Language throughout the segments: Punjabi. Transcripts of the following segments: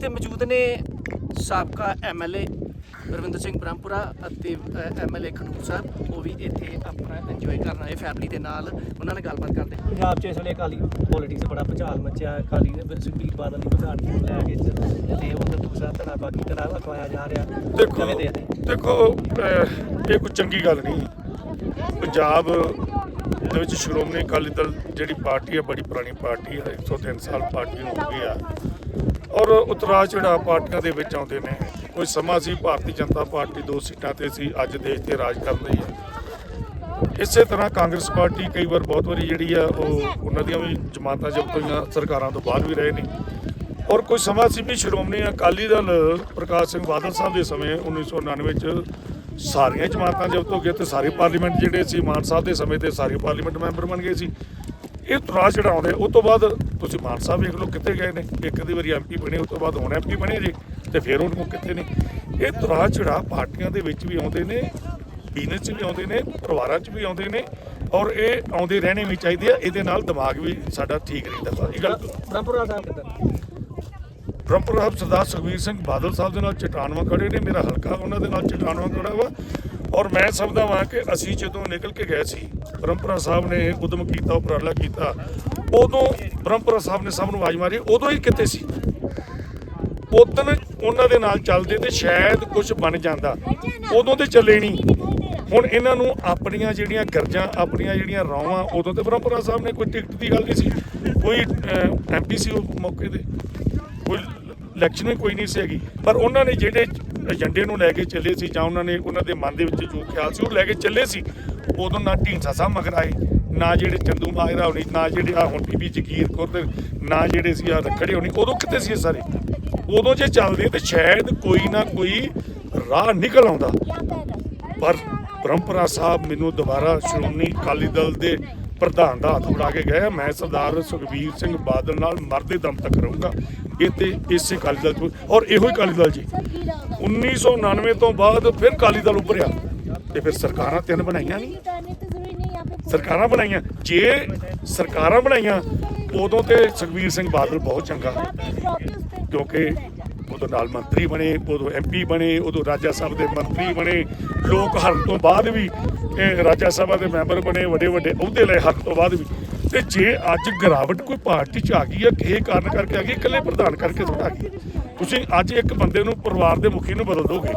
ਤੇ ਮੌਜੂਦ ਨੇ ਸਾਬਕਾ ਐਮਐਲਏ ਰਵਿੰਦਰ ਸਿੰਘ ਬ੍ਰਹਮਪੁਰਾ ਅਤੇ ਐਮਐਲਏ ਖਡੂਰ ਸਾਹਿਬ। ਉਹ ਵੀ ਇੱਥੇ ਆਪਣਾ ਇੰਜੋਏ ਕਰਨ ਆਏ ਫੈਮਿਲੀ ਦੇ ਨਾਲ। ਉਹਨਾਂ ਨਾਲ ਗੱਲਬਾਤ ਕਰਦੇ ਪੰਜਾਬ 'ਚ ਇਸ ਵੇਲੇ ਅਕਾਲੀ ਪੋਲਿਟਿਕਸ ਬੜਾ ਭੁਚਾਲ ਮੱਚਿਆ। ਹੈ। ਅਕਾਲੀ ਦੇ ਵਿੱਚ ਸੁਖਬੀਰ ਬਾਦਲ ਦੀ ਪ੍ਰਧਾਨਗੀ ਨੂੰ ਲੈ ਕੇ ਤੇ ਉਧਰ ਦੂਸਰਾ ਧੜਾ ਬਾਕੀ ਧੜਾ ਅਖਵਾਇਆ ਜਾ ਰਿਹਾ? ਦੇਖੋ? ਦੇਖੋ ਇਹ ਕੋਈ ਚੰਗੀ ਗੱਲ ਨਹੀਂ। ਪੰਜਾਬ ਦੇ ਵਿੱਚ ਸ਼੍ਰੋਮਣੀ ਅਕਾਲੀ ਦਲ ਜਿਹੜੀ ਪਾਰਟੀ ਹੈ ਬੜੀ ਪੁਰਾਣੀ ਪਾਰਟੀ ਹੈ 103 ਸਾਲ ਪਾਰਟੀ ਨੂੰ ਹੋ ਗਏ ਆ। ਔਰ ਉਤਰਾ ਚੜਾ ਪਾਰਟੀਆਂ ਦੇ ਵਿੱਚ ਆਉਂਦੇ ਨੇ, ਕੋਈ ਸਮਾਂ ਸੀ, ਭਾਰਤੀ ਜਨਤਾ ਪਾਰਟੀ ਦੋ ਸੀਟਾਂ ਤੇ ਸੀ, ਅੱਜ ਦੇਸ਼ ਤੇ ਰਾਜ ਕਰ ਰਹੀ ਹੈ। ਇਸੇ ਤਰ੍ਹਾਂ ਕਾਂਗਰਸ ਪਾਰਟੀ ਕਈ ਵਾਰ ਬਹੁਤ ਵਾਰੀ ਜਿਹੜੀ ਆ, ਉਹ ਉਹਨਾਂ ਦੀਆਂ ਵੀ ਜਮਾਤਾਂ ਜ਼ਬਤ ਹੋਈਆਂ, ਸਰਕਾਰਾਂ ਤੋਂ ਬਾਅਦ ਵੀ ਰਹੇ ਨੇ। ਔਰ ਕੋਈ ਸਮਾਂ ਸੀ ਵੀ ਸ਼੍ਰੋਮਣੀ ਅਕਾਲੀ ਦਲ ਪ੍ਰਕਾਸ਼ ਸਿੰਘ ਬਾਦਲ ਸਾਹਿਬ ਦੇ ਸਮੇਂ 1999 ਚ ਸਾਰੀਆਂ ਜਮਾਤਾਂ ਜ਼ਬਤ ਹੋ ਗਈਆਂ ਤੇ ਸਾਰੇ ਪਾਰਲੀਮੈਂਟ ਜਿਹੜੇ ਸੀ, ਮਾਨ ਸਾਹਿਬ ਦੇ ਸਮੇਂ ਤੇ ਸਾਰੇ ਪਾਰਲੀਮੈਂਟ ਮੈਂਬਰ ਬਣ ਗਏ ਸੀ। ਇਹ ਤੁਰਾ ਚੜਾਉਂਦੇ ਉਸ ਤੋਂ ਬਾਅਦ ਤੁਸੀਂ ਮਾਨ ਸਾਹਿਬ ਵੇਖ ਲਓ ਕਿੱਥੇ ਗਏ ਨੇ। ਇੱਕ ਦੀ ਵਾਰੀ ਐਮਪੀ ਬਣੇ ਉਸ ਤੋਂ ਬਾਅਦ ਹੁਣ ਐਮਪੀ ਬਣੇ ਜੀ ਤੇ ਫਿਰ ਉਹਨਾਂ ਨੂੰ ਕਿੱਥੇ ਨੇ? ਇਹ ਤੁਰਾ ਚੜਾ ਪਾਰਟੀਆਂ ਦੇ ਵਿੱਚ ਵੀ ਆਉਂਦੇ ਨੇ ਬਿਜ਼ਨਸ 'ਚ ਵੀ ਆਉਂਦੇ ਨੇ ਪਰਿਵਾਰਾਂ 'ਚ ਵੀ ਆਉਂਦੇ ਨੇ ਔਰ ਇਹ ਆਉਂਦੇ ਰਹਿਣੇ ਵੀ ਚਾਹੀਦੇ ਆ ਇਹਦੇ ਨਾਲ ਦਿਮਾਗ ਵੀ ਸਾਡਾ ਠੀਕ ਰਹਿੰਦਾ ਇਹ ਗੱਲ ਬ੍ਰਹਮਪੁਰਾ ਸਾਹਿਬ ਕਿੱਦਾਂ? ਬ੍ਰਹਮਪੁਰ ਸਾਹਿਬ ਸਰਦਾਰ ਸੁਖਬੀਰ ਸਿੰਘ ਬਾਦਲ ਸਾਹਿਬ ਦੇ ਨਾਲ ਚਟਾਨਵਾ ਖੜੇ ਨੇ ਮੇਰਾ ਹਲਕਾ ਉਹਨਾਂ ਦੇ ਨਾਲ ਚਟਾਨਵਾ ਖੜਾ ਵਾ। ਔਰ ਮੈਂ ਸਮਝਦਾ ਵਾਂ ਕਿ ਅਸੀਂ ਜਦੋਂ ਨਿਕਲ ਕੇ ਗਏ ਸੀ ਬ੍ਰਹਮਪੁਰਾ ਸਾਹਿਬ ਨੇ ਉਦਮ ਕੀਤਾ, ਉਪਰਾਲਾ ਕੀਤਾ, ਉਦੋਂ ਬ੍ਰਹਮਪੁਰਾ ਸਾਹਿਬ ਨੇ ਸਭ ਨੂੰ ਆਵਾਜ਼ ਮਾਰੀ, ਉਦੋਂ ਹੀ ਕਿੱਥੇ ਸੀ। ਉਦੋਂ ਉਹਨਾਂ ਦੇ ਨਾਲ ਚੱਲਦੇ ਤੇ ਸ਼ਾਇਦ ਕੁਝ ਬਣ ਜਾਂਦਾ। ਉਦੋਂ ਤੇ ਚੱਲੇ ਨਹੀਂ ਹੁਣ ਇਹਨਾਂ ਨੂੰ ਆਪਣੀਆਂ ਜਿਹੜੀਆਂ ਗਰਜਾਂ, ਆਪਣੀਆਂ ਜਿਹੜੀਆਂ ਰੌਵਾਂ, ਉਦੋਂ ਤੇ ਬ੍ਰਹਮਪੁਰਾ ਸਾਹਿਬ ਨੇ ਕੋਈ ਟਿਕਟ ਦੀ ਗੱਲ ਨਹੀਂ ਸੀ। ਕੋਈ ਐਮਪੀ ਸੀ ਮੌਕੇ ਤੇ। ਕੋਈ ਇਲੈਕਸ਼ਨ ਵੀ ਕੋਈ ਨਹੀਂ ਸੀ ਹੈਗੀ। ਪਰ ਉਹਨਾਂ ਨੇ ਜਿਹੜੇ ਏਜੰਡੇ ਨੂੰ ਲੈ ਕੇ ਚੱਲੇ ਸੀ ਜਾਂ ਉਹਨਾਂ ਨੇ ਉਹਨਾਂ ਦੇ ਮਨ ਦੇ ਵਿੱਚ ਜੋ ਖਿਆਲ ਸੀ ਉਹ ਲੈ ਕੇ ਚੱਲੇ ਸੀ, ਉਦੋਂ ਨਾ ਢੀਂਸਾ ਸਾਹਿਬ ਮਗਰ ਆਏ, ਨਾ ਜਿਹੜੇ ਚੰਦੂ ਮਾਜਰਾ ਹੋਣੀ, ਨਾ ਜਿਹੜੇ ਆ ਹੁਣ ਬੀਬੀ ਜਗੀਰ ਕੌਰ ਤੇ, ਨਾ ਜਿਹੜੇ ਸੀ ਆ ਰੱਖੜੇ ਹੋਣੀ, ਉਦੋਂ ਕਿੱਥੇ ਸੀ ਇਹ ਸਾਰੇ? ਉਦੋਂ ਜੇ ਚੱਲਦੇ ਤੇ ਸ਼ਾਇਦ ਕੋਈ ਨਾ ਕੋਈ ਰਾਹ ਨਿਕਲ ਆਉਂਦਾ। ਪਰ ਪਰੰਪਰਾ ਸਾਹਿਬ ਮੈਨੂੰ ਦੁਬਾਰਾ ਸ਼੍ਰੋਮਣੀ ਅਕਾਲੀ ਦਲ ਦੇ ਪ੍ਰਧਾਨ ਦਾ ਹੱਥ ਫੜਾ ਕੇ ਗਏ ਮੈਂ ਸਰਦਾਰ ਸੁਖਬੀਰ ਸਿੰਘ ਬਾਦਲ ਨਾਲ ਮਰਦੇ ਦਮ ਤੱਕ ਰਹੂੰਗਾ। ਇਹ ਤੇ ਇਸੇ ਅਕਾਲੀ ਦਲ ਤੋਂ। ਔਰ ਇਹੋ ਹੀ ਅਕਾਲੀ ਦਲ ਜੀ। 1999 ਤੋਂ ਬਾਅਦ ਫਿਰ ਅਕਾਲੀ ਦਲ ਉੱਭਰਿਆ। ਤੇ ਫਿਰ ਸਰਕਾਰਾਂ ਤਿੰਨ ਬਣਾਈਆਂ ਨਹੀਂ। ਸਰਕਾਰਾਂ ਬਣਾਈਆਂ। ਜੇ ਸਰਕਾਰਾਂ ਬਣਾਈਆਂ, ਉਦੋਂ ਤੇ ਸੁਖਬੀਰ ਸਿੰਘ ਬਾਦਲ ਬਹੁਤ ਚੰਗਾ ਕਿਉਂਕਿ ਉਦੋਂ ਨਾਲ ਮੰਤਰੀ ਬਣੇ, ਉਦੋਂ ਐਮਪੀ ਬਣੇ, ਉਦੋਂ ਰਾਜਾ ਸਭਾ ਦੇ ਮੰਤਰੀ ਬਣੇ। ਲੋਕ ਹਰਨ ਤੋਂ ਬਾਅਦ ਵੀ ਇਹ ਰਾਜਾ ਸਭਾ ਦੇ ਮੈਂਬਰ ਬਣੇ ਵੱਡੇ ਵੱਡੇ ਅਹੁਦੇ ਲਏ ਹੱਥ ਤੋਂ ਬਾਅਦ ਵੀ। ਤੇ ਜੇ ਅੱਜ ਗਿਰਾਵਟ ਕੋਈ ਪਾਰਟੀ ਚ ਆ ਗਈ ਹੈ ਕਿਸੇ ਕਾਰਨ ਕਰਕੇ ਆ ਗਈ, ਇਕੱਲੇ ਪ੍ਰਧਾਨ ਕਰਕੇ ਥੋੜਾ ਆ ਗਈ। ਤੁਸੀਂ ਅੱਜ ਇੱਕ ਬੰਦੇ ਨੂੰ ਪਰਿਵਾਰ ਦੇ ਮੁਖੀ ਨੂੰ ਬਦਲ ਦੋਗੇ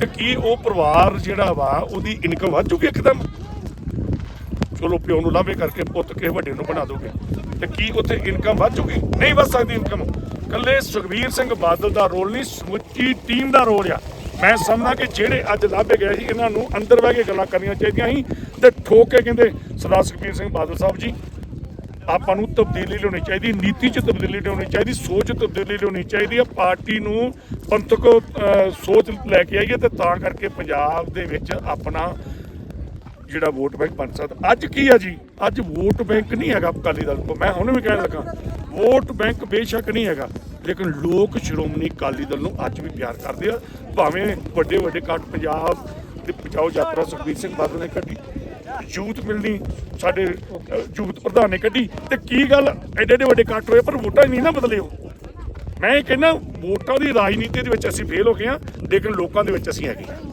ਤੇ ਕੀ ਉਹ ਪਰਿਵਾਰ ਜਿਹੜਾ ਵਾ, ਉਹਦੀ ਇਨਕਮ ਵੱਧ ਜੂਗੀ ਇੱਕਦਮ? ਚਲੋ ਪਿਓ ਨੂੰ ਲਾਵੇ ਕਰਕੇ ਪੁੱਤ ਕਿਸੇ ਵੱਡੇ ਨੂੰ ਬਣਾ ਦੋਗੇ, ਤੇ ਕੀ ਉੱਥੇ ਇਨਕਮ ਵੱਧ ਜੂਗੀ? ਨਹੀਂ ਵੱਧ ਸਕਦੀ ਇਨਕਮ ਕੱਲੇ ਸੁਖਬੀਰ ਸਿੰਘ ਬਾਦਲ ਦਾ ਰੋਲ ਨਹੀਂ, ਸਮੁੱਚੀ ਟੀਮ ਦਾ ਰੋਲ ਆ। ਮੈਂ ਸਮਝਦਾ ਕਿ ਜਿਹੜੇ ਅੱਜ ਲਾਭੇ ਗਏ ਸੀ, ਇਹਨਾਂ ਨੂੰ ਅੰਦਰ ਬਹਿ ਕੇ ਗੱਲਾਂ ਕਰਨੀਆਂ ਚਾਹੀਦੀਆਂ ਸੀ, ਤੇ ਠੋਕ ਕੇ ਕਹਿੰਦੇ, ਸਰਦਾਰ ਸੁਖਬੀਰ ਸਿੰਘ ਬਾਦਲ ਸਾਹਿਬ ਜੀ ਆਪਾਂ ਨੂੰ ਤਬਦੀਲੀ ਲਿਆਉਣੀ ਚਾਹੀਦੀ, ਨੀਤੀ 'ਚ ਤਬਦੀਲੀ ਲਿਆਉਣੀ ਚਾਹੀਦੀ, ਸੋਚ 'ਚ ਤਬਦੀਲੀ ਲਿਆਉਣੀ ਚਾਹੀਦੀ ਹੈ ਪਾਰਟੀ ਨੂੰ ਪੰਥਕ ਸੋਚ ਲੈ ਕੇ ਆਈਏ ਤੇ ਤਾਂ ਕਰਕੇ ਪੰਜਾਬ ਦੇ ਵਿੱਚ ਆਪਣਾ ਜਿਹੜਾ ਵੋਟ ਬੈਂਕ ਬਣ ਸਕਦਾ। ਅੱਜ ਕੀ ਆ ਜੀ? ਅੱਜ ਵੋਟ ਬੈਂਕ ਨਹੀਂ ਹੈਗਾ ਅਕਾਲੀ ਦਲ ਕੋਲ। ਮੈਂ ਹੁਣ ਵੀ ਕਹਿਣ ਲੱਗਾ, ਵੋਟ ਬੈਂਕ ਬੇਸ਼ੱਕ ਨਹੀਂ ਹੈਗਾ, ਲੇਕਿਨ ਲੋਕ ਸ਼੍ਰੋਮਣੀ ਅਕਾਲੀ ਦਲ ਨੂੰ ਅੱਜ ਵੀ ਪਿਆਰ ਕਰਦੇ ਆ। ਭਾਵੇਂ ਵੱਡੇ ਵੱਡੇ ਇਕੱਠ ਪੰਜਾਬ ਦੇ ਪਚਾਓ ਯਾਤਰਾ ਸੁਖਬੀਰ ਸਿੰਘ ਬਾਦਲ ਨੇ ਕੱਢੀ। ਯੂਥ ਮਿਲਣੀ, ਸਾਡੇ ਯੂਥ ਪ੍ਰਧਾਨ ਨੇ ਕੱਢੀ। ਤੇ ਕੀ ਗੱਲ, ਐਡੇ ਐਡੇ ਵੱਡੇ ਕੱਟ ਹੋਏ, ਪਰ ਵੋਟਾਂ ਨਹੀਂ ਨਾ ਬਦਲੇ ਹੋ ਮੈਂ ਇਹ ਕਹਿੰਦਾ, ਵੋਟਾਂ ਦੀ ਰਾਜਨੀਤੀ ਦੇ ਵਿੱਚ ਅਸੀਂ ਫੇਲ ਹੋ ਗਏ ਹਾਂ, ਲੇਕਿਨ ਲੋਕਾਂ ਦੇ ਵਿੱਚ ਅਸੀਂ ਹੈਗੇ ਹਾਂ।